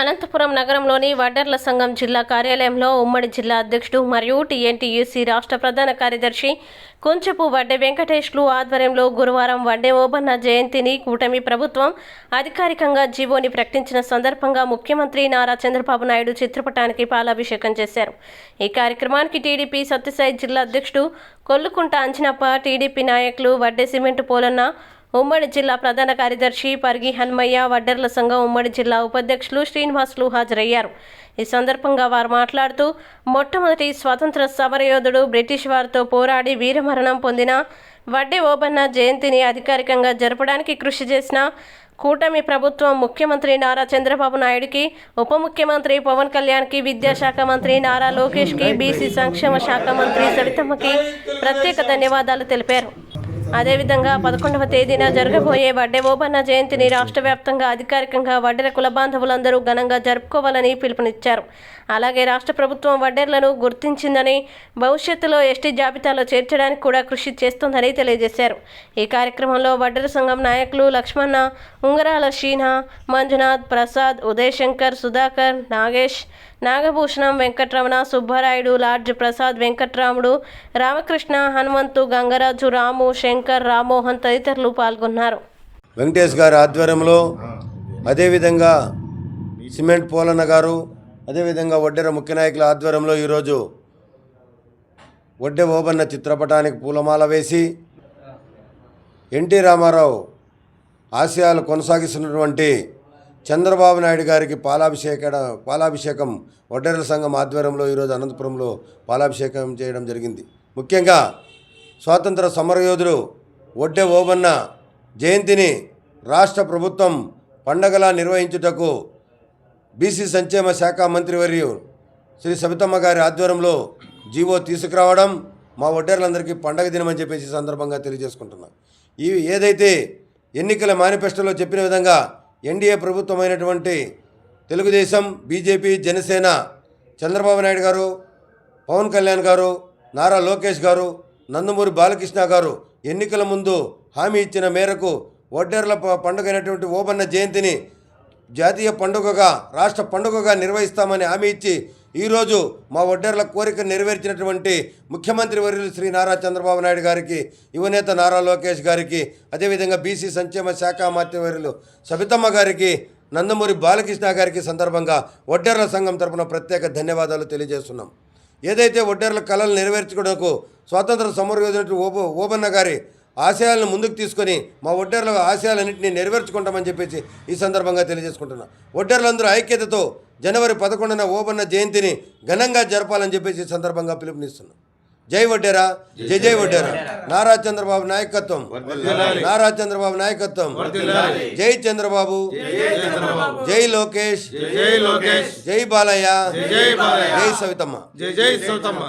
అనంతపురం నగరంలోని వడ్డర్ల సంఘం జిల్లా కార్యాలయంలో ఉమ్మడి జిల్లా అధ్యక్షుడు మరియు టీఎన్టీయూసీ రాష్ట్ర ప్రధాన కార్యదర్శి కొంచెపు వడ్డే వెంకటేష్లు ఆధ్వర్యంలో గురువారం వడ్డే ఓబన్న జయంతిని కూటమి ప్రభుత్వం అధికారికంగా జీవోని ప్రకటించిన సందర్భంగా ముఖ్యమంత్రి నారా చంద్రబాబు నాయుడు చిత్రపటానికి పాలాభిషేకం చేశారు. ఈ కార్యక్రమానికి టీడీపీ సత్యసాయి జిల్లా అధ్యక్షుడు కొల్లుకుంట అంజనప్ప టీడీపీ నాయకులు వడ్డే సిమెంట్ పోలన్న ఉమ్మడి జిల్లా ప్రధాన కార్యదర్శి పర్గి హన్మయ్య వడ్డర్ల సంఘం ఉమ్మడి జిల్లా ఉపాధ్యక్షులు శ్రీనివాసులు హాజరయ్యారు. ఈ సందర్భంగా వారు మాట్లాడుతూ మొట్టమొదటి స్వతంత్ర సమరయోధుడు బ్రిటిష్ వారితో పోరాడి వీరమరణం పొందిన వడ్డే ఓబన్న జయంతిని అధికారికంగా జరపడానికి కృషి చేసిన కూటమి ప్రభుత్వం ముఖ్యమంత్రి నారా చంద్రబాబు నాయుడుకి ఉప ముఖ్యమంత్రి పవన్ కళ్యాణ్కి విద్యాశాఖ మంత్రి నారా లోకేష్కి బీసీ సంక్షేమ శాఖ మంత్రి సవితమ్మకి ప్రత్యేక ధన్యవాదాలు తెలిపారు. అదేవిధంగా పదకొండవ తేదీన జరగబోయే వడ్డే ఓబన్న జయంతిని రాష్ట్ర వ్యాప్తంగా అధికారికంగా వడ్డెర కుల బాంధవులందరూ ఘనంగా జరుపుకోవాలని పిలుపునిచ్చారు. అలాగే రాష్ట్ర ప్రభుత్వం వడ్డెర్లను గుర్తించిందని భవిష్యత్తులో ఎస్టీ జాబితాలో చేర్చడానికి కూడా కృషి చేస్తోందని తెలియజేశారు. ఈ కార్యక్రమంలో వడ్డెర సంఘం నాయకులు లక్ష్మణ ఉంగరాల శీన మంజునాథ్ ప్రసాద్ ఉదయ్ శంకర్ సుధాకర్ నాగేష్ నాగభూషణం వెంకట్రమణ సుబ్బరాయుడు లార్జ్ ప్రసాద్ వెంకట్రాముడు రామకృష్ణ హనుమంతు గంగరాజు రాము శంకర్ రామ్మోహన్ తదితరులు పాల్గొన్నారు. వెంకటేష్ గారి ఆధ్వర్యంలో అదేవిధంగా సిమెంట్ పోలన్న గారు అదేవిధంగా వడ్డెర ముఖ్య నాయకుల ఆధ్వర్యంలో ఈరోజు వడ్డె ఓబన్న చిత్రపటానికి పూలమాల వేసి ఎన్టీ రామారావు ఆశయాలు కొనసాగిస్తున్నటువంటి చంద్రబాబు నాయుడు గారికి పాలాభిషేక పాలాభిషేకం వడ్డెరల సంఘం ఆధ్వర్యంలో ఈరోజు అనంతపురంలో పాలాభిషేకం చేయడం జరిగింది. ముఖ్యంగా స్వాతంత్ర సమరయోధుడు ఒడ్డె ఓబన్న జయంతిని రాష్ట్ర ప్రభుత్వం పండగలా నిర్వహించుటకు బీసీ సంక్షేమ శాఖ మంత్రివర్యు శ్రీ సబితమ్మ గారి ఆధ్వర్యంలో జీవో తీసుకురావడం మా ఒడ్డర్లందరికీ పండగ దినమని చెప్పేసి సందర్భంగా తెలియజేసుకుంటున్నాం. ఇవి ఏదైతే ఎన్నికల మేనిఫెస్టోలో చెప్పిన విధంగా ఎన్డీఏ ప్రభుత్వమైనటువంటి తెలుగుదేశం బీజేపీ జనసేన చంద్రబాబు నాయుడు గారు పవన్ కళ్యాణ్ గారు నారా లోకేష్ గారు నందమూరి బాలకృష్ణ గారు ఎన్నికల ముందు హామీ ఇచ్చిన మేరకు వడ్డేర్ల పండుగ అయినటువంటి ఓబన్న జయంతిని జాతీయ పండుగగా రాష్ట్ర పండుగగా నిర్వహిస్తామని హామీ ఇచ్చి ఈరోజు మా ఒడ్డెర్ల కోరిక నెరవేర్చినటువంటి ముఖ్యమంత్రి వర్యులు శ్రీ నారా చంద్రబాబు నాయుడు గారికి యువనేత నారా లోకేష్ గారికి అదేవిధంగా బీసీ సంక్షేమ శాఖ మంత్రివర్యులు సబితమ్మ గారికి నందమూరి బాలకృష్ణ గారికి సందర్భంగా ఒడ్డెర్ల సంఘం తరపున ప్రత్యేక ధన్యవాదాలు తెలియజేస్తున్నాం. ఏదైతే ఒడ్డెర్ల కళలు నెరవేర్చుకోవడానికి స్వాతంత్ర సమర ఓబ ఓబన్న గారి ఆశయాలను ముందుకు తీసుకొని మా వడ్డర్ల ఆశయాలన్నింటినీ నెరవేర్చుకుంటామని చెప్పేసి ఈ సందర్భంగా తెలియజేసుకుంటున్నాం. వడ్డర్లందరూ ఐక్యతతో జనవరి పదకొండున ఓబన్న జయంతిని ఘనంగా జరపాలని చెప్పేసి సందర్భంగా పిలుపునిస్తున్నాం. జై వడ్డేరా. జై జై వడ్డేరా. నారా చంద్రబాబు నాయకత్వం. నారా చంద్రబాబు నాయకత్వం. జై చంద్రబాబు. జై లోకేష్. జై లోకేష్. జై బాలయ్య. జై సవితమ్మ. జై జై సౌతమ్మ